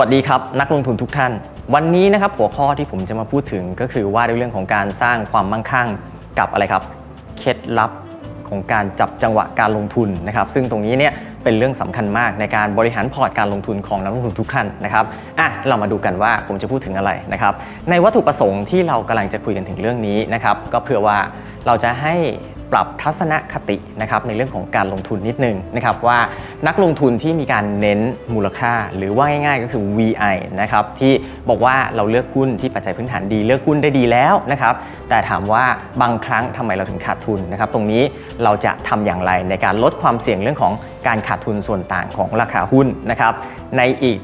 วัสดีครับ นักลงทุนทุกท่าน วันนี้นะครับหัวข้อที่ผมจะมาพูดถึงก็คือว่าด้วยเรื่องของการสร้างความมั่งคั่งกับอะไรครับ เคล็ดลับของการจับจังหวะการลงทุนนะครับ ซึ่งตรงนี้เนี่ยเป็นเรื่องสำคัญมากในการบริหารพอร์ตการลงทุนของนักลงทุนทุกท่านนะครับอะเรามาดูกันว่าผมจะพูดถึงอะไรนะครับ ในวัตถุประสงค์ที่เรากำลังจะคุยกันถึงเรื่องนี้นะครับ ก็เพื่อว่าเราจะให้ ปรับทัศนคตินะครับในเรื่องของการลงทุนนิดนึงนะครับว่านักลงทุนที่มีการเน้นมูลค่า หรือว่าง่ายๆก็คือ VI นะครับที่บอกว่าเราเลือกหุ้นที่ปัจจัยพื้นฐานดี เลือกหุ้นได้ดีแล้วนะครับแต่ถามว่าบางครั้งทำไมเราถึงขาดทุนนะครับตรงนี้เราจะทำอย่างไรในการลดความเสี่ยงเรื่องของการขาดทุนส่วนต่างของราคาหุ้นนะครับในอีก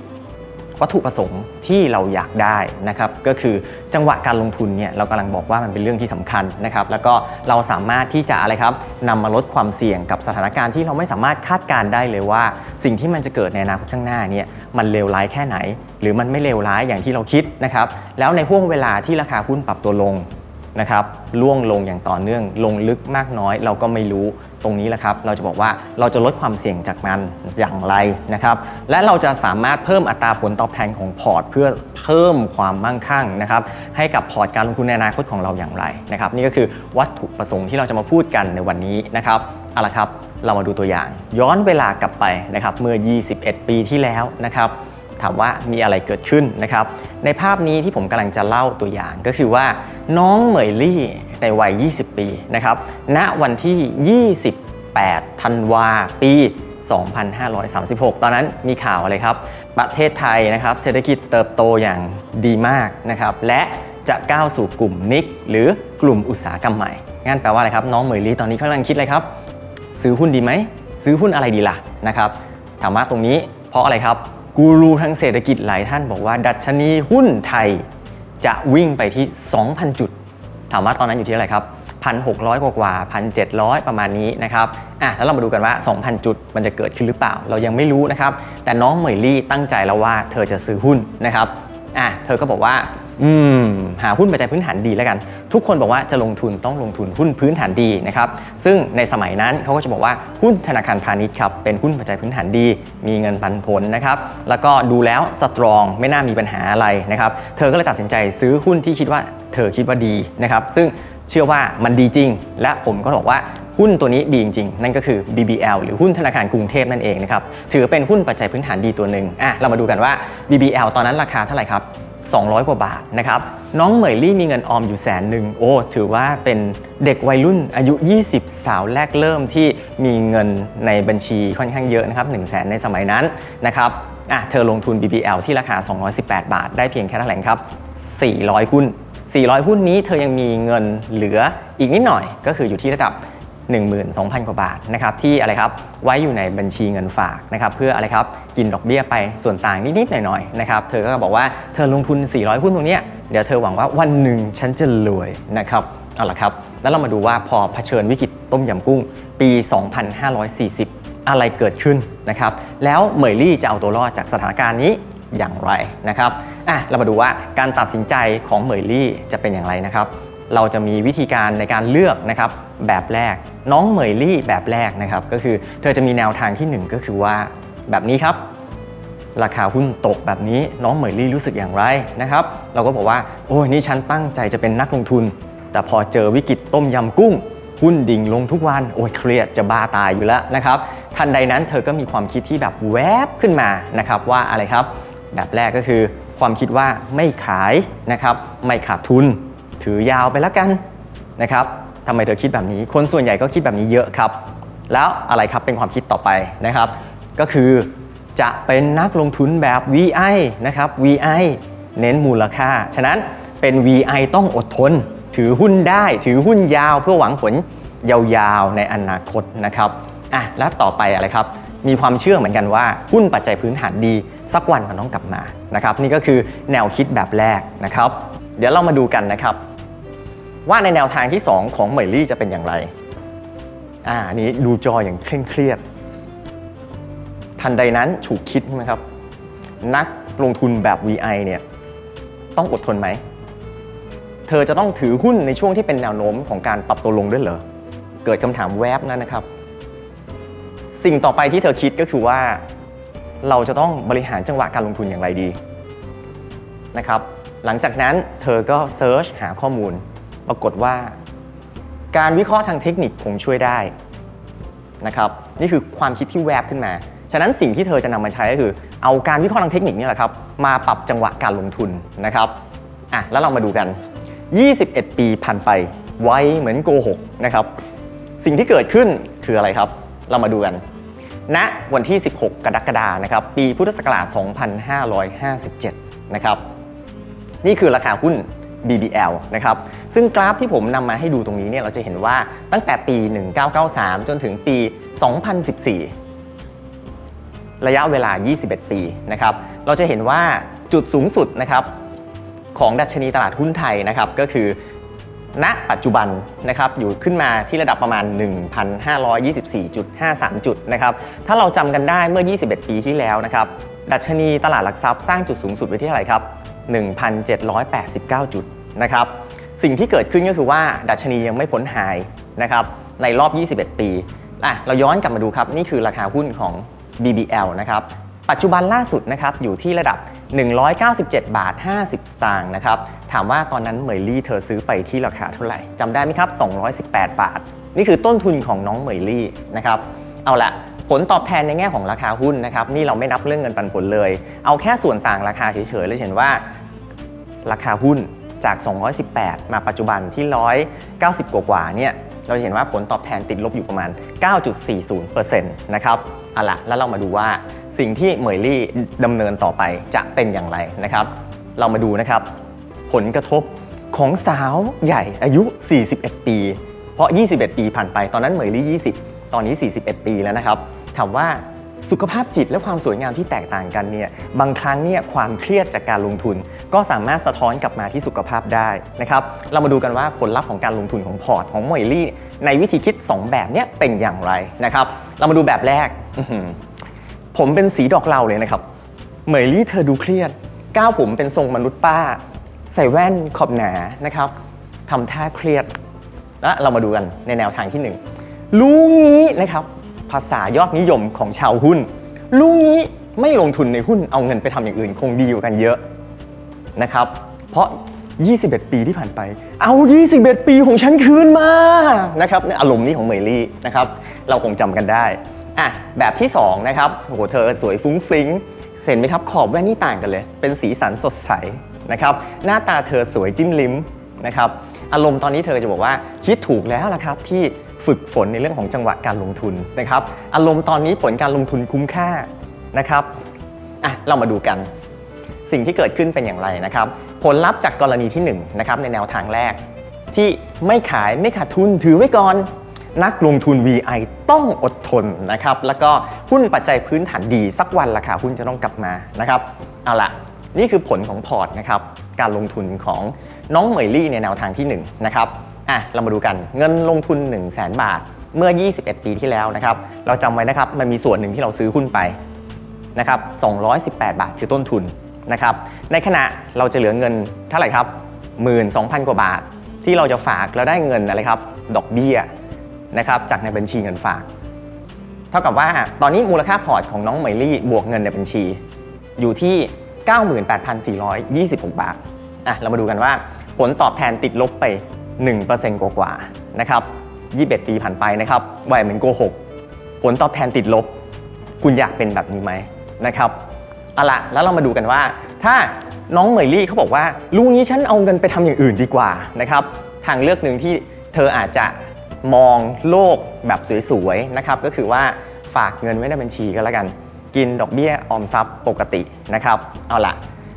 วัตถุประสงค์ที่เราอยากได้นะครับก็คือจังหวะการลงทุนเนี่ยเรากำลังบอกว่ามันเป็นเรื่องที่สำคัญนะครับแล้วก็เราสามารถที่จะอะไรครับนำมาลดความเสี่ยงกับสถานการณ์ที่เราไม่สามารถคาดการได้เลยว่า สิ่งที่มันจะเกิดในอนาคตข้างหน้าเนี่ยมันเลวร้ายแค่ไหน หรือมันไม่เลวร้ายอย่างที่เราคิดนะครับแล้วในห่วงเวลาที่ราคาหุ้นปรับตัวลง นะครับล่วงลงอย่างต่อเนื่อง ลงลึกมากน้อยเราก็ไม่รู้ตรงนี้แหละครับ เราจะบอกว่าเราจะลดความเสี่ยงจากมันอย่างไรนะครับ และเราจะสามารถเพิ่มอัตราผลตอบแทนของพอร์ต เพื่อเพิ่มความมั่งคั่งนะครับ ให้กับพอร์ตการลงทุนในอนาคตของเราอย่างไรนะครับ นี่ก็คือวัตถุประสงค์ที่เราจะมาพูดกันในวันนี้นะครับเอาละครับ เรามาดูตัวอย่าง ย้อนเวลากลับไปนะครับ เมื่อ 21 ปีที่แล้วนะครับ ถามว่ามีอะไรเกิดขึ้นนะครับ ในภาพนี้ที่ผมกำลังจะเล่าตัวอย่างก็คือว่า น้องเหมยลี่ในวัย 20 ปีนะครับ ณ วันที่ 28 ธันวาปี 2536 ตอนนั้นมีข่าวอะไรครับ ประเทศไทยนะครับ เศรษฐกิจเติบโตอย่างดีมากนะครับ และจะก้าวสู่กลุ่มนิก หรือกลุ่มอุตสาหกรรมใหม่งั้นแปลว่าอะไรครับ น้องเหมยลี่ตอนนี้กำลังคิดอะไรครับ ซื้อหุ้นดีไหม ซื้อหุ้นอะไรดีล่ะนะครับ ถามว่าตรงนี้เพราะอะไรครับ กูรูทางเศรษฐกิจหลายท่านบอกว่า ดัชนีหุ้นไทยจะวิ่งไปที่ 2,000 จุด ถามว่าตอนนั้นอยู่ที่อะไรครับ1,600 กว่ากว่า1,700 ประมาณนี้นะครับอะแล้วเรามาดูกันว่า 2,000 จุดมันจะเกิดขึ้นหรือเปล่า เรายังไม่รู้นะครับ แต่น้องเหมยลี่ตั้งใจแล้วว่าเธอจะซื้อหุ้นนะครับอะเธอก็บอกว่า อืมหาหุ้นปัจจัยพื้นฐานดีแล้วกัน ทุกคนบอกว่าจะลงทุนต้องลงทุนหุ้นพื้นฐานดีนะครับซึ่งในสมัยนั้นเขาก็จะบอกว่าหุ้นธนาคารพาณิชย์ครับเป็นหุ้นปัจจัยพื้นฐานดี มีเงินปันผลนะครับแล้วก็ดูแล้วสตรองไม่น่ามีปัญหาอะไรนะครับเธอก็เลยตัดสินใจซื้อหุ้นที่คิดว่าเธอคิดว่าดีนะครับซึ่งเชื่อว่ามันดีจริง และผมก็บอกว่าหุ้นตัวนี้ดีจริงๆ นั่นก็คือ BBL หรือหุ้นธนาคารกรุงเทพนั่นเองนะครับ ถือเป็นหุ้นปัจจัยพื้นฐานดีตัวหนึ่งอะเรามาดูกันว่า BBL ตอนนั้นราคาเท่าไหร่ครับ 200 กว่าบาทนะครับน้องเหมยลี่มีเงินออมอยู่แสนหนึ่งโอ้ถือว่าเป็นเด็กวัยรุ่นอายุ 20 สาวแรกเริ่มที่มีเงินในบัญชีค่อนข้างเยอะนะครับ1 0 0 0 0แสนในสมัยนั้นนะครับอะเธอลงทุน BBL ที่ราคา 218 บาท ได้เพียงแค่เท่าไหร่ครับ 400 หุ้น 400 หุ้นนี้เธอยังมีเงินเหลืออีกนิดหน่อยก็คืออยู่ที่ระดับ 12,000 กว่าบาทนะครับที่อะไรครับไว้อยู่ในบัญชีเงินฝากนะครับเพื่ออะไรครับกินดอกเบี้ยไปส่วนต่างนิดๆหน่อยๆนะครับเธอก็บอกว่าเธอลงทุน 400 หุ้นตรงเนี้ยเดี๋ยวเธอหวังว่าวันหนึ่งฉันจะรวยนะครับเอาละครับแล้วเรามาดูว่าพอเผชิญวิกฤตต้มยำกุ้งปี 2540 อะไรเกิดขึ้นนะครับแล้วเหมยลี่จะเอาตัวรอดจากสถานการณ์นี้อย่างไรนะครับอะเรามาดูว่าการตัดสินใจของเหมยลี่จะเป็นอย่างไรนะครับ เราจะมีวิธีการในการเลือกนะครับแบบแรก น้องเหมยลี่แบบแรกนะครับก็คือเธอจะมีแนวทางที่หนึ่งก็คือว่าแบบนี้ครับ ราคาหุ้นตกแบบนี้น้องเหมยลี่รู้สึกอย่างไรนะครับเราก็บอกว่าโอ้ยนี่ฉันตั้งใจจะเป็นนักลงทุน แต่พอเจอวิกฤตต้มยำกุ้งหุ้นดิ่งลงทุกวันโอ้ยเครียดจะบ้าตายอยู่แล้วนะครับทันใดนั้นเธอก็มีความคิดที่แบบแวบขึ้นมานะครับว่าอะไรครับ แบบแรกก็คือความคิดว่าไม่ขายนะครับไม่ขาดทุน ถือยาวไปแล้วกันนะครับทำไมเธอคิดแบบนี้ คนส่วนใหญ่ก็คิดแบบนี้เยอะครับ แล้วอะไรครับเป็นความคิดต่อไปนะครับ ก็คือจะเป็นนักลงทุนแบบ VI นะครับ VI เน้นมูลค่า ฉะนั้นเป็น VI ต้องอดทน ถือหุ้นได้ ถือหุ้นยาวเพื่อหวังผลยาวๆในอนาคตนะครับอะแล้วต่อไปอะไรครับ มีความเชื่อเหมือนกันว่าหุ้นปัจจัยพื้นฐานดี สักวันมันต้องกลับมานะครับ นี่ก็คือแนวคิดแบบแรกนะครับ เดี๋ยวเรามาดูกันนะครับ ว่าในแนวทางที่ 2 ของเหมยลี่จะเป็นอย่างไร อ่านนี้ดูจออย่างเคร่งเครียด ทันใดนั้นฉุกคิดใช่ไหมครับ นักลงทุนแบบ VI เนี่ยต้องอดทนไหม เธอจะต้องถือหุ้นในช่วงที่เป็นแนวโน้มของการปรับตัวลงด้วยเหรอ เกิดคำถามแวบนั้นนะครับ สิ่งต่อไปที่เธอคิดก็คือว่า เราจะต้องบริหารจังหวะการลงทุนอย่างไรดีนะครับ หลังจากนั้นเธอก็เซิร์ชหาข้อมูล ปรากฏว่า การวิเคราะห์ทางเทคนิคคงช่วยได้นะครับนี่คือความคิดที่แวบขึ้นมา ฉะนั้นสิ่งที่เธอจะนำมาใช้ก็คือ เอาการวิเคราะห์ทางเทคนิคนี่แหละครับ มาปรับจังหวะการลงทุนนะครับอะแล้วเรามาดูกัน 21 ปีผ่านไป ไวเหมือนโกหกนะครับ สิ่งที่เกิดขึ้นคืออะไรครับ เรามาดูกันณวันที่ 16 กรกฎาคมนะครับ ปีพุทธศักราช 2557 นะครับ นี่คือราคาหุ้น BBL นะครับซึ่งกราฟที่ผมนำมาให้ดูตรงนี้เนี่ยเราจะเห็นว่าตั้งแต่ปี 1993 จนถึงปี 2014 ระยะเวลา 21 ปีนะครับเราจะเห็นว่าจุดสูงสุดนะครับของดัชนีตลาดหุ้นไทยนะครับก็คือณปัจจุบันนะครับอยู่ขึ้นมาที่ระดับประมาณ 1,524.53 จุดนะครับถ้าเราจำกันได้เมื่อ 21 ปีที่แล้วนะครับดัชนีตลาดหลักทรัพย์สร้างจุดสูงสุดไว้ที่เท่าไหร่ครับ 1,789 จุดนะครับสิ่งที่เกิดขึ้นก็คือว่าดัชนียังไม่พ้นไฮนะครับในรอบ 21 ปีอะเราย้อนกลับมาดูครับ นี่คือราคาหุ้นของ BBL นะครับปัจจุบันล่าสุดนะครับอยู่ที่ระดับ 197 บาท 50 สตางค์นะครับถามว่าตอนนั้นเหมยลี่เธอซื้อไปที่ราคาเท่าไหร่จำได้ไหมครับ 218 บาท นี่คือต้นทุนของน้องเหมยลี่นะครับเอาละ ลตอบแทนในแง่ของราคาหุ้นนะครับนี่เราไม่นับเรื่องเงินปันผลเลย เอาแค่ส่วนต่างราคาเฉยๆเลยเห็นว่า ราคาหุ้นจาก 218 มาปัจจุบันที่ 190 กว่าๆเนี่ยเราจะเห็นว่าผลตอบแทนติดลบอยู่ประมาณ 9.40%นะครับเอาละแล้วเรามาดูว่าสิ่งที่เหมยลี่ดำเนินต่อไปจะเป็นอย่างไรนะครับ เรามาดูนะครับ ผลกระทบของสาวใหญ่อายุ 41 ปี เพราะ 21 ปีผ่านไปตอนนั้นเหมยลี่ 20 ตอนนี้ 41 ปีแล้วนะครับ ถามว่าสุขภาพจิตและความสวยงามที่แตกต่างกันเนี่ยบางครั้งเนี่ยความเครียดจากการลงทุน ก็สามารถสะท้อนกลับมาที่สุขภาพได้นะครับเรามาดูกันว่าผลลัพธ์ของการลงทุนของพอร์ตของเหมยลี่ ในวิธีคิด 2 แบบเนี้ยเป็นอย่างไรนะครับ เรามาดูแบบแรกผมเป็นสีดอกเหลาเลยนะครับเหมยลี่เธอดูเครียด ก้าวผมเป็นทรงมนุษย์ป้า ใส่แว่นขอบหนานะครับทำท่าเครียดและเรามาดูกันในแนวทางที่หนึ่งรู้งี้นะครับ ภาษายอดนิยมของชาวหุ้นรู้งี้ไม่ลงทุนในหุ้นเอาเงินไปทำอย่างอื่นคงดีกว่ากันเยอะนะครับ เพราะ 21 ปีที่ผ่านไป เอา 21 ปีของฉันคืนมานะครับเนี่ยอารมณ์นี้ของเมลี่นะครับ เราคงจำกันได้อะแบบที่ 2 นะครับโอ้โหเธอสวยฟุ้งฟิ้งเห็นไหมครับขอบแว่นนี่ต่างกันเลย เป็นสีสันสดใสนะครับหน้าตาเธอสวยจิ้มลิ้มนะครับอารมณ์ตอนนี้เธอจะบอกว่าคิดถูกแล้วล่ะครับที่ ฝึกฝนในเรื่องของจังหวะการลงทุนนะครับ อารมณ์ตอนนี้ผลการลงทุนคุ้มค่านะครับอะเรามาดูกัน สิ่งที่เกิดขึ้นเป็นอย่างไรนะครับ ผลลัพธ์จากกรณีที่1นะครับในแนวทางแรก ที่ไม่ขายไม่ขาดทุนถือไว้ก่อน นักลงทุน VI ต้องอดทนนะครับ แล้วก็หุ้นปัจจัยพื้นฐานดีสักวันราคาหุ้นจะต้องกลับมานะครับเอาละนี่คือผลของพอร์ตนะครับการลงทุนของน้องเหมยลี่ในแนวทางที่1นะครับ อะเรามาดูกันเงินลงทุน 1 0 0 0 0แบาทเมื่อ 21 ปีที่แล้วนะครับเราจำไว้นะครับมันมีส่วนหนึ่งที่เราซื้อหุ้นไปนะครับ218 บาทคือต้นทุนนะครับในขณะเราจะเหลือเงินเท่าไหร่ครับ 12,000 กว่าบาท ที่เราจะฝากแล้วได้เงินอะไรครับดอกเบี้ยนะครับจากในบัญชีเงินฝาก เท่ากับว่าตอนนี้มูลค่าพอร์ตของน้องเหมลี่บวกเงินในบัญชี อยู่ที่ 98,426 บาทอะเรามาดูกันว่าผลตอบแทนติดลบไป 1%กว่าๆนะครับ21 ปีผ่านไปนะครับวัยเหมือนโกหกผลตอบแทนติดลบ คุณอยากเป็นแบบนี้ไหมนะครับเอาละแล้วเรามาดูกันว่า ถ้าน้องเหมยลี่เขาบอกว่าลุงนี้ฉันเอาเงินไปทำอย่างอื่นดีกว่านะครับทางเลือกหนึ่งที่เธออาจจะมองโลกแบบสวยๆนะครับก็คือว่าฝากเงินไว้ในบัญชีก็แล้วกัน กินดอกเบี้ยออมทรัพย์ปกตินะครับเอาละ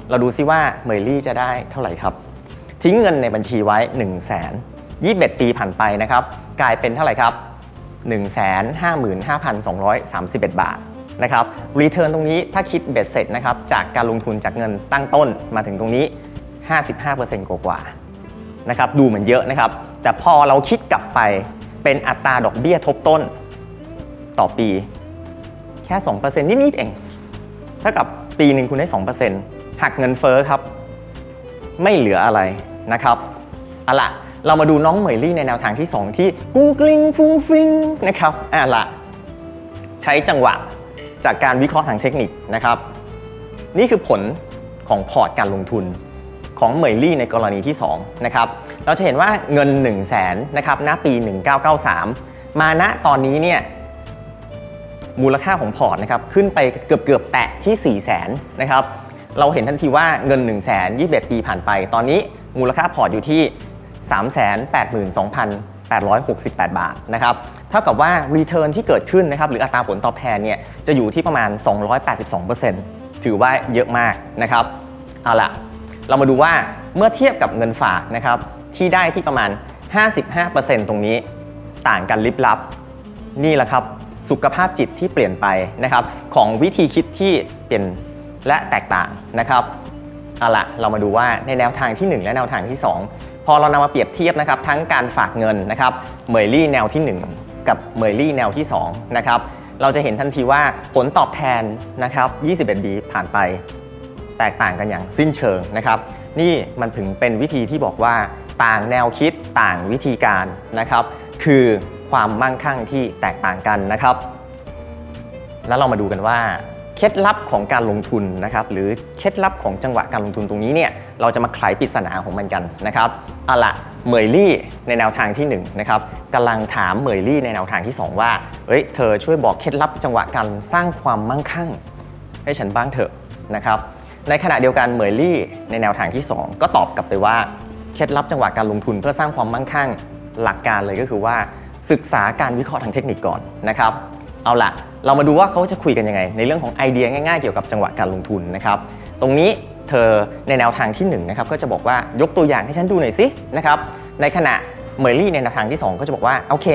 เราดูซิว่าเหมยลี่จะได้เท่าไหร่ครับ ทิ้งเงินในบัญชีไว้1 0 0 0 0แสน21 ปีผ่านไปนะครับ กลายเป็นเท่าไหร่ครับ 155,231 บาทนะครับรีเทิร์นตรงนี้ถ้าคิดเบ็ดเสร็จนะครับจากการลงทุนจากเงินตั้งต้นมาถึงตรงนี้ 55%กว่าๆนะครับดูเหมือนเยอะนะครับ แต่พอเราคิดกลับไปเป็นอัตราดอกเบี้ยทบต้น ต่อปี แค่ 2%นิดๆเองเท่ากับปีหนึ่งคุณได้ 2%หักเงินเฟ้อครับ ไม่เหลืออะไร นะครับเอาล่ะเรามาดูน้องเหมยลี่ในแนวทางที่ 2 ที่กุ้งกลิ้งฟุ้งฟิ้งนะครับอะละใช้จังหวะจากการวิเคราะห์ทางเทคนิคนะครับ นี่คือผลของพอร์ตการลงทุนของเหมยลี่ในกรณีที่ 2 นะครับ เราจะเห็นว่าเงิน 1 0 0 0 0แสนนะครับณปี 1993 มาณตอนนี้เนี่ยมูลค่าของพอร์ตนะครับขึ้นไปเกือบเกือบๆแตะที่ 4 0 0แสนนะครับ เราเห็นทันทีว่าเงิน 1 0 0 0 0แสน21 ปีผ่านไป ตอนนี้ มูลค่าพอร์ตอยู่ที่ 382,868 บาทนะครับเท่ากับว่า Return ที่เกิดขึ้นนะครับหรืออัตราผลตอบแทนเนี่ยจะอยู่ที่ประมาณ 282%ถือว่าเยอะมากนะครับเอาล่ะ เรามาดูว่าเมื่อเทียบกับเงินฝากนะครับที่ได้ที่ประมาณ 55%ตรงนี้ต่างกันลิบลับ นี่แหละครับสุขภาพจิตที่เปลี่ยนไปนะครับของวิธีคิดที่เปลี่ยนและแตกต่างนะครับ เอาละเรามาดูว่าในแนวทางที่ 1 และแนวทางที่ 2 พอเรานำมาเปรียบเทียบนะครับทั้งการฝากเงินนะครับเมยลี่แนวที่ 1 กับเมยลี่แนวที่2นะครับเราจะเห็นทันทีว่าผลตอบแทนนะครับ 21ปีผ่านไป แตกต่างกันอย่างสิ้นเชิงนะครับ นี่มันถึงเป็นวิธีที่บอกว่าต่างแนวคิดต่างวิธีการนะครับ คือความมั่งคั่งที่แตกต่างกันนะครับ แล้วเรามาดูกันว่า เคล็ดลับของการลงทุนนะครับหรือเคล็ดลับของจังหวะการลงทุนตรงนี้เนี่ยเราจะมาไขปริศนาของมันกันนะครับเอาละเมยลี่ในแนวทางที่1นะครับกำลังถามเมยลี่ในแนวทางที่ 2 ว่าเอ้ยเธอช่วยบอกเคล็ดลับจังหวะการสร้างความมั่งคั่ง ให้ฉันบ้างเถอะนะครับในขณะเดียวกันเมยลี่ในแนวทางที่ 2 ก็ตอบกลับไปว่าเคล็ดลับจังหวะการลงทุนเพื่อสร้างความมั่งคั่งหลักการเลยก็คือว่าศึกษาการวิเคราะห์ทางเทคนิคก่อนนะครับ เอาละเรามาดูว่าเขาจะคุยกันยังไง ในเรื่องของไอเดียง่ายๆเกี่ยวกับจังหวะการลงทุนนะครับ ตรงนี้เธอในแนวทางที่1นนะครับก็จะบอกว่ายกตัวอย่างให้ฉันดูหน่อยสินะครับในขณะเหมยลี่ในแนวทางที่ 2 ก็จะบอกว่าโอเค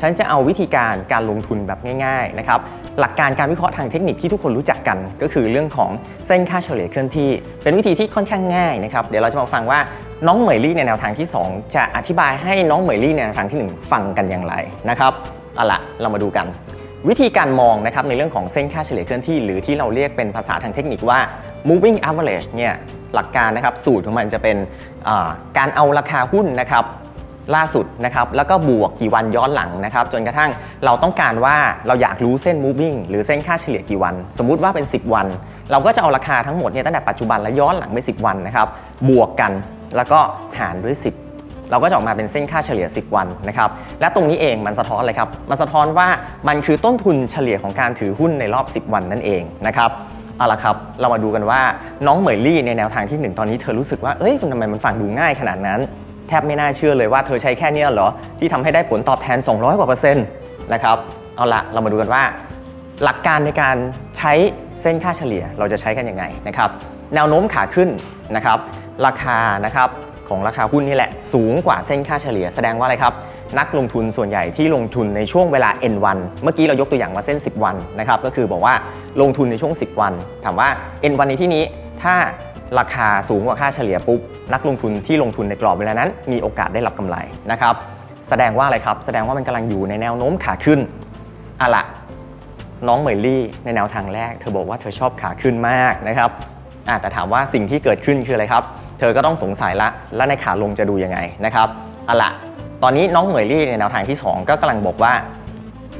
ฉันจะเอาวิธีการการลงทุนแบบง่ายๆนะครับหลักการการวิเคราะห์ทางเทคนิคที่ทุกคนรู้จักกัน ก็คือเรื่องของเส้นค่าเฉลี่ยเคลื่อนที่ เป็นวิธีที่ค่อนข้างง่ายนะครับเดี๋ยวเราจะมาฟังว่าน้องเหมยลี่ในแนวทางที่ 2 จะอธิบายให้น้องเหมยลี่ในแนวทางที่ 1 ฟังกันอย่างไรนะครับเอาละเรามาดูกัน วิธีการมองนะครับในเรื่องของเส้นค่าเฉลี่ยเคลื่อนที่ หรือที่เราเรียกเป็นภาษาทางเทคนิคว่า moving average เนี่ยหลักการนะครับสูตรของมันจะเป็นการเอาราคาหุ้นนะครับล่าสุดนะครับแล้วก็บวกกี่วันย้อนหลังนะครับ จนกระทั่งเราต้องการว่าเราอยากรู้เส้น moving หรือเส้นค่าเฉลี่ยกี่วัน สมมุติว่าเป็น 10 วัน เราก็จะเอาราคาทั้งหมดเนี่ยตั้งแต่ปัจจุบันและย้อนหลังไป 10 วันนะครับบวกกันแล้วก็หารด้วย 10 เราก็จะออกมาเป็นเส้นค่าเฉลี่ย 10 วันนะครับ และตรงนี้เองมันสะท้อนอะไรครับ มันสะท้อนว่ามันคือต้นทุนเฉลี่ยของการถือหุ้นในรอบ 10 วันนั่นเองนะครับเอาละครับ เรามาดูกันว่าน้องเหมยลี่ในแนวทางที่ 1 ตอนนี้เธอรู้สึกว่า เอ้ยทำไมมันฟังดูง่ายขนาดนั้น แทบไม่น่าเชื่อเลยว่าเธอใช้แค่เนี้ยเหรอ ที่ทำให้ได้ผลตอบแทน 200 กว่าเปอร์เซ็นต์นะครับ เอาละเรามาดูกันว่า หลักการในการใช้เส้นค่าเฉลี่ยเราจะใช้กันยังไงนะครับ แนวโน้มขาขึ้นนะครับ ราคานะครับ ของราคาหุ้นนี่แหละ สูงกว่าเส้นค่าเฉลี่ยแสดงว่าอะไรครับ นักลงทุนส่วนใหญ่ที่ลงทุนในช่วงเวลา N วันเมื่อกี้เรายกตัวอย่างมาเส้น 10 วันนะครับก็คือบอกว่าลงทุนในช่วง 10 วัน ถามว่า N วันในที่นี้ถ้าราคาสูงกว่าค่าเฉลี่ยปุ๊บนักลงทุนที่ลงทุนในกรอบเวลานั้น มีโอกาสได้รับกำไรนะครับแสดงว่าอะไรครับแสดงว่ามันกำลังอยู่ในแนวโน้มขาขึ้นอะละน้องเหมยลี่ในแนวทางแรก เธอบอกว่าเธอชอบขาขึ้นมากนะครับ แต่ถามว่าสิ่งที่เกิดขึ้นคืออะไรครับ เธอก็ต้องสงสัยละแล้วในขาลงจะดูยังไงนะครับเอาละตอนนี้น้องเหมยลี่ในแนวทางที่ 2 ก็กำลังบอกว่า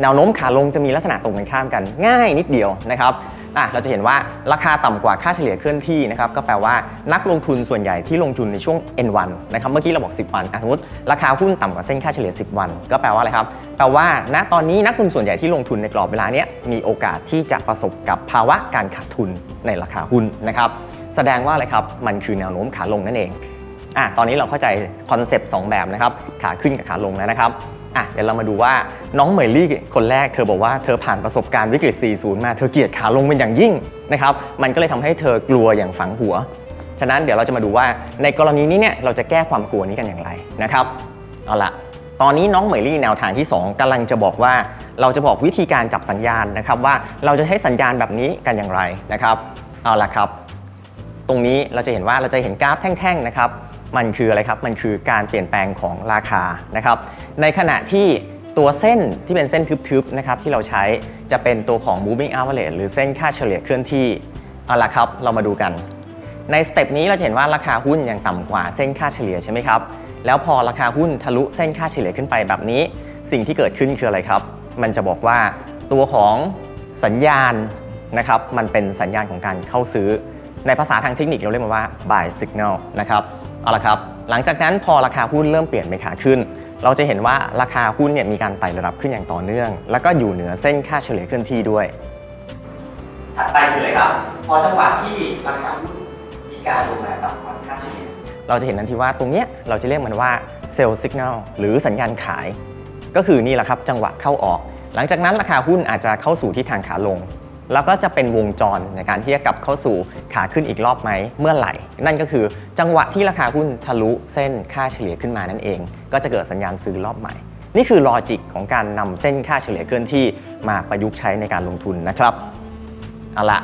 แนวโน้มขาลงจะมีลักษณะตรงกันข้ามกันง่ายนิดเดียวนะครับ อะเราจะเห็นว่าราคาต่ำกว่าค่าเฉลี่ยเคลื่อนที่นะครับก็แปลว่านักลงทุนส่วนใหญ่ที่ลงทุนในช่วง N1 นะครับเมื่อกี้เราบอก 10 วันสมมติราคาหุ้นต่ำกว่าเส้นค่าเฉลี่ย 10 วัน ก็แปลว่าอะไรครับแปลว่า ณตอนนี้นักลงทุนส่วนใหญ่ที่ลงทุนในกรอบเวลาเนี้ยมีโอกาสที่จะประสบกับภาวะการขาดทุนในราคาหุ้นนะครับแสดงว่าอะไรครับมันคือแนวโน้มขาลงนั่นเองอะตอนนี้เราเข้าใจคอนเซปต์2แบบนะครับขาขึ้นกับขาลงแล้วนะครับ อะเดี๋ยวเรามาดูว่าน้องเหมยลี่คนแรกเธอบอกว่าเธอผ่านประสบการณ์วิกฤต 40 มาเธอเกลียดขาลงเป็นอย่างยิ่งนะครับมันก็เลยทำให้เธอกลัวอย่างฝังหัว ฉะนั้นเดี๋ยวเราจะมาดูว่าในกรณีนี้เนี่ยเราจะแก้ความกลัวนี้กันอย่างไรนะครับเอาละตอนนี้น้องเหมยลี่แนวทางที่ 2กำลังจะบอกว่า เราจะบอกวิธีการจับสัญญาณนะครับว่าเราจะใช้สัญญาณแบบนี้กันอย่างไรนะครับเอาละครับ ตรงนี้เราจะเห็นว่าเราจะเห็นกราฟแท่งๆนะครับ มันคืออะไรครับ มันคือการเปลี่ยนแปลงของราคานะครับ ในขณะที่ตัวเส้นที่เป็นเส้นทึบๆนะครับที่เราใช้จะเป็นตัวของ moving average หรือเส้นค่าเฉลี่ยเคลื่อนที่เอาละครับเรามาดูกัน ในสเต็ปนี้เราเห็นว่าราคาหุ้นยังต่ำกว่าเส้นค่าเฉลี่ยใช่ไหมครับ แล้วพอราคาหุ้นทะลุเส้นค่าเฉลี่ยขึ้นไปแบบนี้ สิ่งที่เกิดขึ้นคืออะไรครับ มันจะบอกว่าตัวของสัญญาณนะครับมันเป็นสัญญาณของการเข้าซื้อ ในภาษาทางเทคนิคเราเรียกมันว่า buy signal นะครับ เอาละครับหลังจากนั้นพอราคาหุ้นเริ่มเปลี่ยนเป็นขาขึ้น เราจะเห็นว่าราคาหุ้นเนี่ยมีการไต่ระดับขึ้นอย่างต่อเนื่อง แล้วก็อยู่เหนือเส้นค่าเฉลี่ยเคลื่อนที่ด้วย ถัดไปคืออะไรครับ พอจังหวะที่ราคาหุ้นมีการลงมาต่ำกว่าค่าเฉลี่ย เราจะเห็นทันทีว่าตรงเนี้ยเราจะเรียกมันว่าเซลล์สัญญาณหรือสัญญาณขาย ก็คือนี่แหละครับจังหวะเข้าออก หลังจากนั้นราคาหุ้นอาจจะเข้าสู่ทิศทางขาลง แล้วก็จะเป็นวงจรในการที่จะกลับเข้าสู่ขาขึ้นอีกรอบไหมเมื่อไหร่ นั่นก็คือจังหวะที่ราคาหุ้นทะลุเส้นค่าเฉลี่ยขึ้นมานั่นเอง ก็จะเกิดสัญญาณซื้อรอบใหม่ นี่คือลอจิกของการนำเส้นค่าเฉลี่ยเคลื่อนที่มาประยุกต์ใช้ในการลงทุนนะครับเอาละ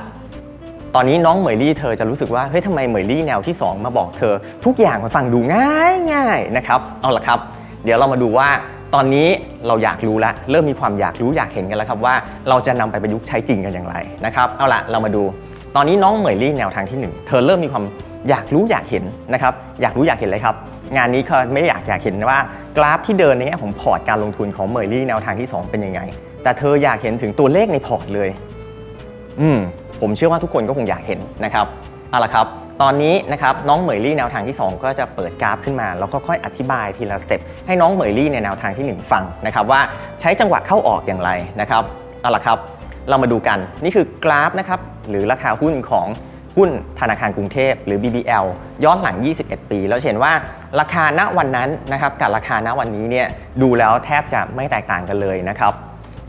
ตอนนี้น้องเหมยลี่เธอจะรู้สึกว่าเฮ้ยทำไมเหมยลี่แนวที่ 2 มาบอกเธอ ทุกอย่างมันฟังดูง่ายง่ายนะครับเอาละครับ เดี๋ยวเรามาดูว่า ตอนนี้เราอยากรู้แล้วเริ่มมีความอยากรู้อยากเห็นกันแล้วครับว่าเราจะนำไปประยุกต์ใช้จริงกันอย่างไรนะครับเอาละเรามาดู ตอนนี้น้องเหมยลี่แนวทางที่หนึ่งเธอเริ่มมีความอยากรู้อยากเห็นนะครับอยากรู้อยากเห็นเลยครับงานนี้เขาไม่ได้อยากอยากเห็นว่ากราฟที่เดินในแง่ของพอร์ตการลงทุนของเหมยลี่แนวทางที่สองเป็นยังไง แต่เธออยากเห็นถึงตัวเลขในพอร์ตเลย อืมผมเชื่อว่าทุกคนก็คงอยากเห็นนะครับเอาละครับ ตอนนี้นะครับน้องเหมยลี่แนวทางที่ 2 ก็จะเปิดกราฟขึ้นมา แล้วก็ค่อยอธิบายทีละสเต็ปให้น้องเหมยลี่ในแนวทางที่ 1 ฟังนะครับว่าใช้จังหวะเข้าออกอย่างไรนะครับเอาละครับ เรามาดูกันนี่คือกราฟนะครับหรือราคาหุ้นของหุ้นธนาคารกรุงเทพหรือ BBL ย้อนหลัง 21 ปี แล้วเห็นว่าราคาณวันนั้นนะครับกับราคาณวันนี้เนี่ยดูแล้วแทบจะไม่แตกต่างกันเลยนะครับ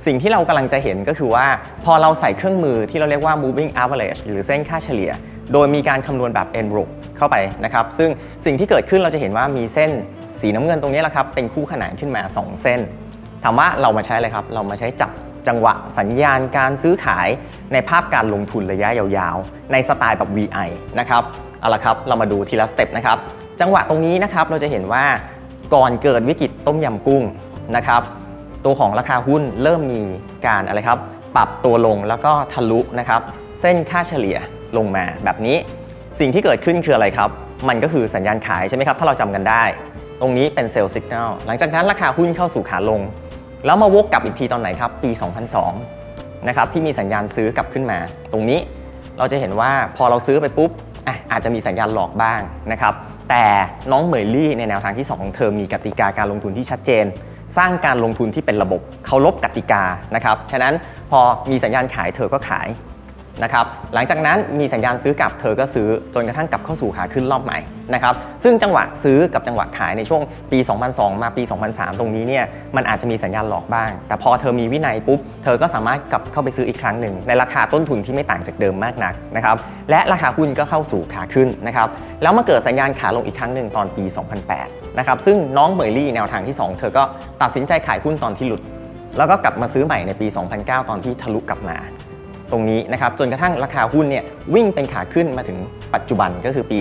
สิ่งที่เรากำลังจะเห็นก็คือว่า พอเราใส่เครื่องมือที่เราเรียกว่า moving average หรือเส้นค่าเฉลี่ย โดยมีการคำนวณแบบ n r o เข้าไปนะครับ ซึ่งสิ่งที่เกิดขึ้นเราจะเห็นว่ามีเส้นสีน้ำเงินตรงนี้แหละครับ เป็นคู่ขนานขึ้นมา 2 เส้น ถามว่าเรามาใช้อะไรครับ เรามาใช้จับจังหวะสัญญาณการซื้อขายในภาพการลงทุนระยะยาวๆ ในสไตล์แบบ VI นะครับ เอาละครับ เรามาดูทีละสเต็ปนะครับ จังหวะตรงนี้นะครับ เราจะเห็นว่าก่อนเกิดวิกฤตต้มยำกุ้งนะครับ ตัวของราคาหุ้นเริ่มมีการอะไรครับ ปรับตัวลงแล้วก็ทะลุนะครับ เส้นค่าเฉลี่ย ลงมาแบบนี้ สิ่งที่เกิดขึ้นคืออะไรครับ มันก็คือสัญญาณขายใช่ไหมครับ ถ้าเราจำกันได้ ตรงนี้เป็นเซลล์สัญญาณหลังจากนั้นราคาหุ้นเข้าสู่ขาลง แล้วมาวกกลับอีกทีตอนไหนครับ ปี 2002 นะครับ ที่มีสัญญาณซื้อกลับขึ้นมา ตรงนี้เราจะเห็นว่าพอเราซื้อไปปุ๊บอะอาจจะมีสัญญาณหลอกบ้างนะครับ แต่น้องเหมยลี่ในแนวทางที่ 2 ของเธอมีกติกาการลงทุนที่ชัดเจน สร้างการลงทุนที่เป็นระบบเคารพกติกานะครับ ฉะนั้นพอมีสัญญาณขายเธอก็ขาย นะครับหลังจากนั้นมีสัญญาณซื้อกลับเธอก็ซื้อจนกระทั่งกลับเข้าสู่ขาขึ้นรอบใหม่นะครับซึ่งจังหวะซื้อกับจังหวะขายในช่วงปี 2002 มาปี 2003 ตรงนี้เนี่ยมันอาจจะมีสัญญาณหลอกบ้าง แต่พอเธอมีวินัยปุ๊บ เธอก็สามารถกลับเข้าไปซื้ออีกครั้งหนึ่งในราคาต้นทุนที่ไม่ต่างจากเดิมมากนักนะครับและราคาหุ้นก็เข้าสู่ขาขึ้นนะครับแล้วมาเกิดสัญญาณขาลงอีกครั้งหนึ่งตอนปี 2008 นะครับซึ่งน้องเบอร์รี่แนวทางที่ 2 เธอก็ตัดสินใจขายหุ้นตอนที่หลุด แล้วก็กลับมาซื้อใหม่ในปี 2009 ตอนที่ทะลุกลับมา ตรงนี้นะครับจนกระทั่งราคาหุ้นเนี่ยวิ่งเป็นขาขึ้นมาถึงปัจจุบันก็คือปี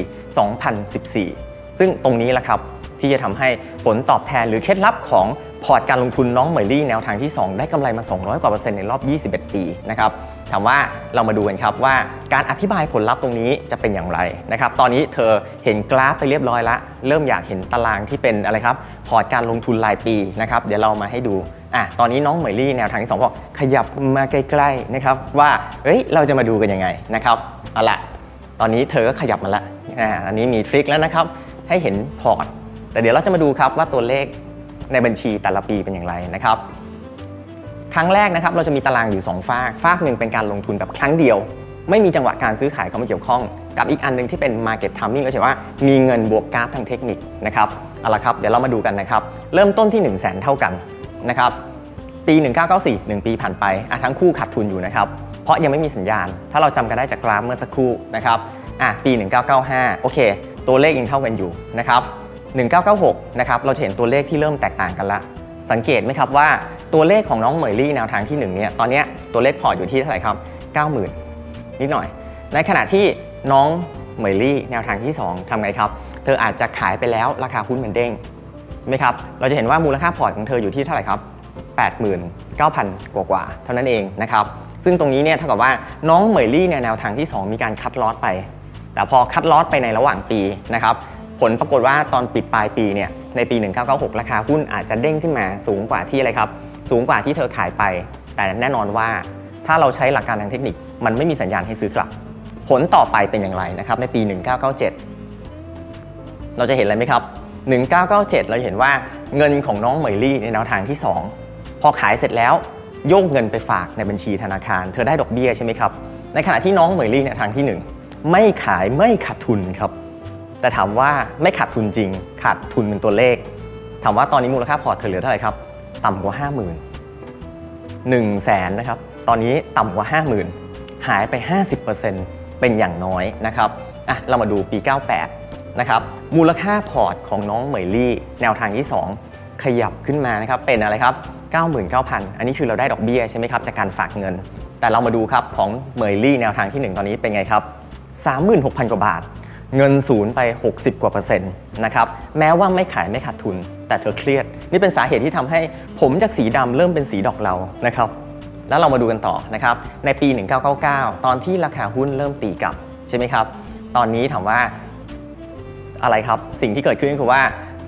2014 ซึ่งตรงนี้แหละครับที่จะทำให้ผลตอบแทนหรือเคล็ดลับของพอร์ตการลงทุนน้องเหมยลี่แนวทางที่ 2 ได้กำไรมา 200 กว่าเปอร์เซ็นต์ในรอบ 21 ปีนะครับถามว่าเรามาดูกันครับว่าการอธิบายผลลัพธ์ตรงนี้จะเป็นอย่างไรนะครับตอนนี้เธอเห็นกราฟไปเรียบร้อยแล้วเริ่มอยากเห็นตารางที่เป็นอะไรครับพอร์ตการลงทุนรายปีนะครับเดี๋ยวเรามาให้ดู อะตอนนี้น้องเหมยลี่แนวทางที่2บอกขยับมาใกล้ๆนะครับว่าเฮ้ยเราจะมาดูกันยังไงนะครับเอาละตอนนี้เธอก็ขยับมาละอ่าอันนี้มีทริคแล้วนะครับให้เห็นพอร์ตแต่เดี๋ยวเราจะมาดูครับว่าตัวเลขในบัญชีแต่ละปีเป็นอย่างไรนะครับ ครั้งแรกนะครับเราจะมีตารางอยู่ 2 ฝาก ฝากหนึ่งเป็นการลงทุนแบบครั้งเดียว ไม่มีจังหวะการซื้อขายเข้ามาเกี่ยวข้อง กับอีกอันหนึงที่เป็น Market Timing ก็จะว่ามีเงินบวกกราฟทางเทคนิคนะครับเอาละครับเดี๋ยวเรามาดูกันนะครับ เริ่มต้นที่ 1 0 0 0 0แสนเท่ากัน นะครับ ปี 1994 1 ปีผ่านไปอะทั้งคู่ขาดทุนอยู่นะครับ เพราะยังไม่มีสัญญาณ ถ้าเราจำกันได้จากกราฟเมื่อสักครู่นะครับอะปี 1995 โอเค ตัวเลขยังเท่ากันอยู่นะครับ 1996 นะครับ เราจะเห็นตัวเลขที่เริ่มแตกต่างกันละ สังเกตไหมครับว่าตัวเลขของน้องเหมยลี่แนวทางที่1เนี่ย ตอนเนี้ยตัวเลขพอร์ตอยู่ที่เท่าไหร่ครับ 90,000 นิดหน่อย ในขณะที่น้องเหมยลี่แนวทางที่ 2ทำไงครับ เธออาจจะขายไปแล้วราคาหุ้นมันเด้ง ไหมครับ เราจะเห็นว่ามูลค่าพอร์ตของเธออยู่ที่เท่าไหร่ครับ 89,000 กว่ากว่าๆเท่านั้นเองนะครับ ซึ่งตรงนี้เนี่ยเท่ากับว่าน้องเหมยลี่เนี่ยแนวทางที่ 2 มีการคัดลอตไป แต่พอคัดลอตไปในระหว่างปีนะครับ ผลปรากฏว่าตอนปิดปลายปีเนี่ยในปี 1996 ราคาหุ้นอาจจะเด้งขึ้นมาสูงกว่าที่อะไรครับ สูงกว่าที่เธอขายไป แต่แน่นอนว่าถ้าเราใช้หลักการทางเทคนิค มันไม่มีสัญญาณให้ซื้อกลับ ผลต่อไปเป็นอย่างไรนะครับในปี 1997 เราจะเห็นอะไรไหมครับ 1997 เราจะเห็นว่าเงินของน้องเหมยลี่ในแนวทางที่ 2 พอขายเสร็จแล้วโยกเงินไปฝากในบัญชีธนาคาร เธอได้ดอกเบี้ยใช่ไหมครับ ในขณะที่น้องเหมยลี่ในทางที่ 1 ไม่ขายไม่ขาดทุนครับ แต่ถามว่าไม่ขาดทุนจริง ขาดทุนเป็นตัวเลข ถามว่าตอนนี้มูลค่าพอร์ตเธอเหลือเท่าไหร่ครับ ต่ำกว่า 50,000 1แสนนะครับ ตอนนี้ต่ำกว่า 50,000 หายไป 50%เป็นอย่างน้อยนะครับอะเรามาดูปี 98 นะครับมูลค่าพอร์ตของน้องเหมยลี่แนวทางที่ 2 ขยับขึ้นมานะครับเป็นอะไรครับ 99,000 อันนี้คือเราได้ดอกเบี้ยใช่ไหมครับจากการฝากเงิน แต่เรามาดูครับของเหมยลี่แนวทางทีหนึ่1 ตอนนี้เป็นไงครับ 36,000 กว่าบาท เงินศูนย์ไป 60 กว่าเปอร์เซ็นต์นะครับแม้ว่าไม่ขายไม่ขาดทุน แต่เธอเครียด นี่เป็นสาเหตุที่ทำให้ผมจากสีดำเริ่มเป็นสีดอกเหลานะครับแล้วเรามาดูกันต่อนะครับในปี 1999 ตอนที่ราคาหุ้นเริ่มตีกลับใช่ไหมครับตอนนี้ถามว่า อะไรครับ สิ่งที่เกิดขึ้นก็คือว่า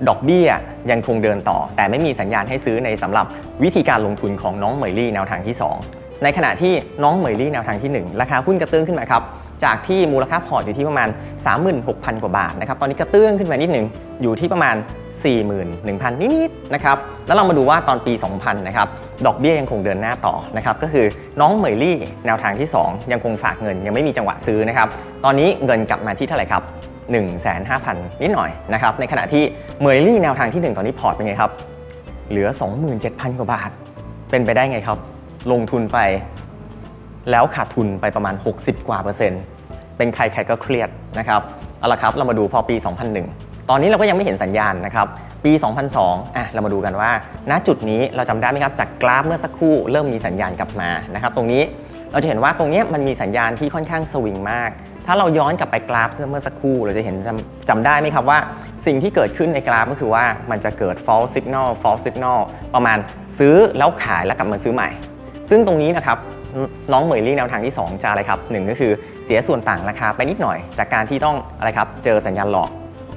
ดอกเบี้ยยังคงเดินต่อ แต่ไม่มีสัญญาณให้ซื้อในสำหรับวิธีการลงทุนของน้องเหมยลี่แนวทางที่ 2 ในขณะที่น้องเหมยลี่แนวทางที่ 1 ราคาหุ้นกระเตื้องขึ้นมาครับจากที่มูลค่าพอร์ตอยู่ที่ประมาณ 36,000 กว่าบาทนะครับตอนนี้กระเตื้องขึ้นมานิดหนึ่งอยู่ที่ประมาณ 41,000 นิดๆนะครับแล้วเรามาดูว่าตอนปี 2000 นะครับดอกเบี้ยยังคงเดินหน้าต่อนะครับก็คือน้องเหมยลี่แนวทางที่ 2 ยังคงฝากเงินยังไม่มีจังหวะซื้อนะครับตอนนี้เงินกลับมาที่เท่าไหร่ครับ 15,000 นิดหน่อยนะครับ ในขณะที่เมยลี่แนวทางที่ 1 ตอนนี้พอร์ตเป็นไงครับ เหลือ 27,000 กว่าบาท เป็นไปได้ไงครับ ลงทุนไป แล้วขาดทุนไปประมาณ 60 กว่าเปอร์เซ็นต์ เป็นใครใครก็เครียดนะครับ เอาละครับ เรามาดูพอปี 2001 ตอนนี้เราก็ยังไม่เห็นสัญญาณนะครับ ปี 2002อะเรามาดูกันว่า ณ จุดนี้เราจำได้ไหมครับ จากกราฟเมื่อสักครู่เริ่มมีสัญญาณกลับมา นะครับ ตรงนี้เราจะเห็นว่าตรงเนี้ยมันมีสัญญาณที่ค่อนข้างสวิงมาก ถ้าเราย้อนกลับไปกราฟเมื่อสักครู่เราจะเห็นจำจำได้ไหมครับว่า สิ่งที่เกิดขึ้นในกราฟก็คือว่ามันจะเกิด false signal false signal ประมาณซื้อแล้วขายแล้วกลับมาซื้อใหม่ ซึ่งตรงนี้นะครับน้องเหมยลี่แนวทางที่ 2จะอะไรครับหนึ่งก็คือเสียส่วนต่างราคาไปนิดหน่อย จากการที่ต้องอะไรครับเจอสัญญาณหลอก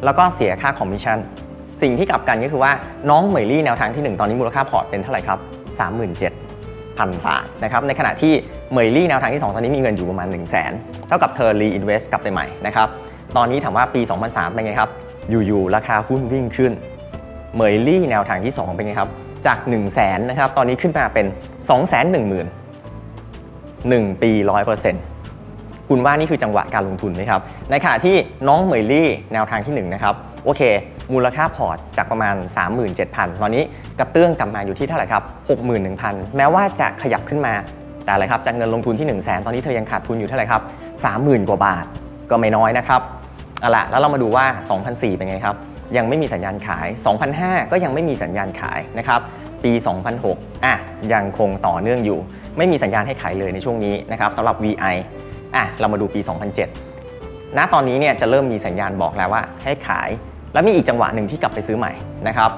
แล้วก็เสียค่าคอมมิชชั่นสิ่งที่กลับกันก็คือว่าน้องเหมยลี่แนวทางที่ 1 ตอนนี้มูลค่าพอร์ตเป็นเท่าไหร่ครับ37,000 บาทนะครับในขณะที่ เหมยลี่แนวทางที่ 2 ตอนนี้มีเงินอยู่ประมาณ 1 0 0 0 0แเท่ากับเธอรีอินเวสต์กลับไปใหม่นะครับตอนนี้ถามว่าปี 2003 เป็นไงครับ อยู่ๆราคาหุ้นวิ่งขึ้นเหมยลี่แนวทางที่ 2 เป็นไงครับ จาก 1 0 0 0 0แสนนะครับตอนนี้ขึ้นมาเป็น 2 1 0 0 0 0 1 ปี 100%คุณว่านี่คือจังหวะการลงทุนไหมครับ ในขณะที่น้องเหมยลี่แนวทางที่ 1 นะครับ โอเค มูลค่าพอร์ตจากประมาณ 37,000 ตอนนี้กระเตื้องกลับมาอยู่ที่เท่าไหร่ครับ 61,000 แม้ว่าจะขยับขึ้นมา แต่อะไรครับจากเงินลงทุนที่ 1 0 0 0 0แสนตอนนี้เธอยังขาดทุนอยู่เท่าไหร่ครับ30,000 กว่าบาทก็ไม่น้อยนะครับเอาละแล้วเรามาดูว่า 2004 เป็นไงครับ ยังไม่มีสัญญาณขาย 2005 ก็ยังไม่มีสัญญาณขายนะครับปี 2006อะยังคงต่อเนื่องอยู่ ไม่มีสัญญาณให้ขายเลยในช่วงนี้นะครับสำหรับ VI อะเรามาดูปี 2007 ณตอนนี้เนี่ยจะเริ่มมีสัญญาณบอกแล้วว่าให้ขาย แล้วมีอีกจังหวะหนึ่งที่กลับไปซื้อใหม่นะครับ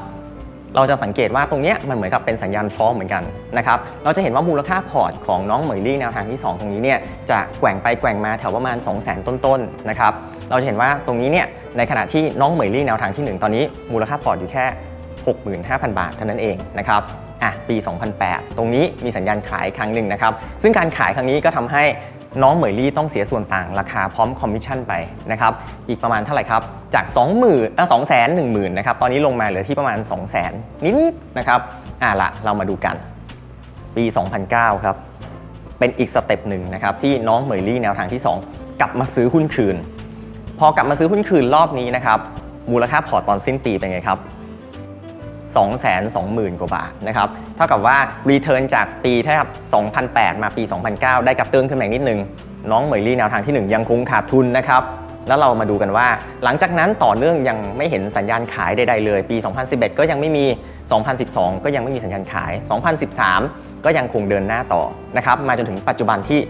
เราจะสังเกตว่าตรงนี้มันเหมือนกับเป็นสัญญาณฟ้องเหมือนกันนะครับ เราจะเห็นว่ามูลค่าพอร์ตของน้องเหมยลี่แนวทางที่ 2 ตรงนี้เนี่ยจะแกว่งไปแกว่งมาแถวประมาณ 2 0 0 0 0 0 ต้นๆนะครับ เราจะเห็นว่าตรงนี้เนี่ยในขณะที่น้องเหมยลี่แนวทางที่ 1 ตอนนี้ มูลค่าพอร์ตอยู่แค่ 65,000 บาทเท่านั้นเองนะครับอะปี 2008 ตรงนี้มีสัญญาณขายครั้งหนึ่งนะครับ ซึ่งการขายครั้งนี้ก็ทำให้ น้องเหมยลี่ต้องเสียส่วนต่างราคาพร้อมคอมมิชชั่นไปนะครับอีกประมาณเท่าไหร่ครับจาก 20,000เอ่อ2 1 0 0 0 0นะครับตอนนี้ลงมาเหลือที่ประมาณ 2 0 0 0 0 0นิดๆนะครับอะละเรามาดูกัน ปี 2009 ครับ เป็นอีกสเต็ปหนึ่งนะครับที่น้องเหมยลี่แนวทางที่ 2 กลับมาซื้อหุ้นคืน พอกลับมาซื้อหุ้นคืนรอบนี้นะครับมูลค่าพอร์ตตอนสิ้นปีเป็นไงครับ 220,000 กว่าบาทนะครับ เท่ากับว่ารีเทิร์นจากปีถ้าครับ2008 มาปี 2009 ได้กับเตื้องขึ้นมาอีกนิดนึง น้องเหมยลี่แนวทางที่ 1 ยังคงขาดทุนนะครับแล้วเรามาดูกันว่า หลังจากนั้นต่อเนื่องยังไม่เห็นสัญญาณขายใดๆเลย ปี 2011 ก็ยังไม่มี 2012 ก็ยังไม่มีสัญญาณขาย 2013 ก็ยังคงเดินหน้าต่อนะครับมาจนถึงปัจจุบันที่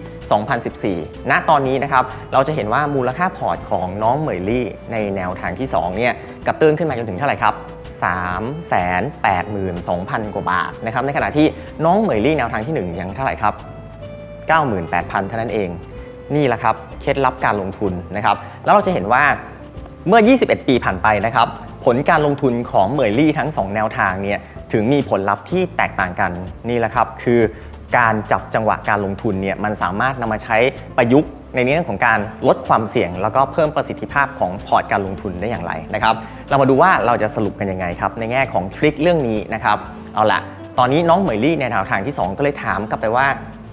2014 ณตอนนี้นะครับเราจะเห็นว่ามูลค่าพอร์ตของน้องเหมยลี่ในแนวทางที่2เนี่ยกระเตื้องขึ้นมาจนถึงเท่าไหร่ครับ 382,000 กว่าบาทนะครับในขณะที่น้องเหมยลี่แนวทางที่ 1 ยังเท่าไหร่ครับ 98,000 เท่านั้นเอง นี่แหละครับเคล็ดลับการลงทุนนะครับ แล้วเราจะเห็นว่าเมื่อ 21 ปีผ่านไปนะครับ ผลการลงทุนของเหมยลี่ทั้ง 2 แนวทางเนี่ยถึงมีผลลัพธ์ที่แตกต่างกันนี่แหละครับ คือการจับจังหวะการลงทุนเนี่ยมันสามารถนำมาใช้ประยุกต์ ในเรื่องของการลดความเสี่ยง แล้วก็เพิ่มประสิทธิภาพของพอร์ตการลงทุนได้อย่างไรนะครับ เรามาดูว่าเราจะสรุปกันยังไงครับในแง่ของทริคเรื่องนี้นะครับ เอาละตอนนี้น้องเหมยลี่ในแนวทางที่ 2 ก็เลยถามกลับไปว่า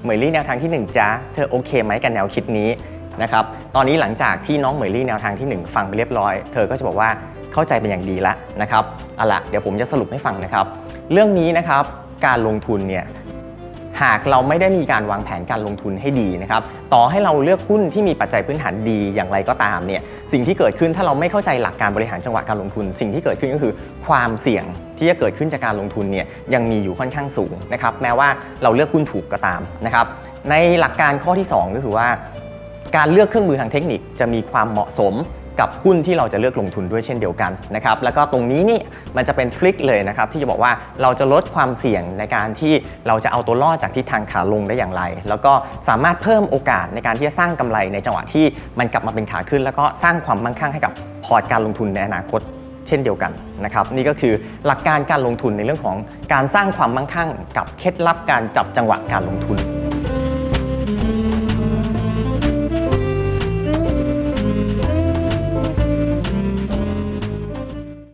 เหมยลี่แนวทางที่ 1จ้าเธอโอเคไหมกับแนวคิดนี้นะครับ ตอนนี้หลังจากที่น้องเหมยลี่แนวทางทีหนึ่1 ฟังไปเรียบร้อย เธอก็จะบอกว่าเข้าใจเป็นอย่างดีแล้วนะครับ เอาละเดี๋ยวผมจะสรุปให้ฟังนะครับ เรื่องนี้นะครับการลงทุนเนี่ย หากเราไม่ได้มีการวางแผนการลงทุนให้ดีนะครับต่อให้เราเลือกหุ้นที่มีปัจจัยพื้นฐานดีอย่างไรก็ตามเนี่ยสิ่งที่เกิดขึ้นถ้าเราไม่เข้าใจหลักการบริหารจังหวะการลงทุน สิ่งที่เกิดขึ้นก็คือความเสี่ยงที่จะเกิดขึ้นจากการลงทุนเนี่ยยังมีอยู่ค่อนข้างสูงนะครับแม้ว่าเราเลือกหุ้นถูกก็ตามนะครับในหลักการข้อที่ 2 ก็คือว่า การเลือกเครื่องมือทางเทคนิคจะมีความเหมาะสม กับหุ้นที่เราจะเลือกลงทุนด้วยเช่นเดียวกันนะครับแล้วก็ตรงนี้นี่มันจะเป็นทริคเลยนะครับที่จะบอกว่าเราจะลดความเสี่ยงในการที่เราจะเอาตัวรอดจากทิศทางขาลงได้อย่างไร แล้วก็สามารถเพิ่มโอกาสในการที่จะสร้างกำไรในจังหวะที่มันกลับมาเป็นขาขึ้น แล้วก็สร้างความมั่งคั่งให้กับพอร์ตการลงทุนในอนาคตเช่นเดียวกันนะครับนี่ก็คือหลักการการลงทุนในเรื่องของการสร้างความมั่งคั่ง กับเคล็ดลับการจับจังหวะการลงทุน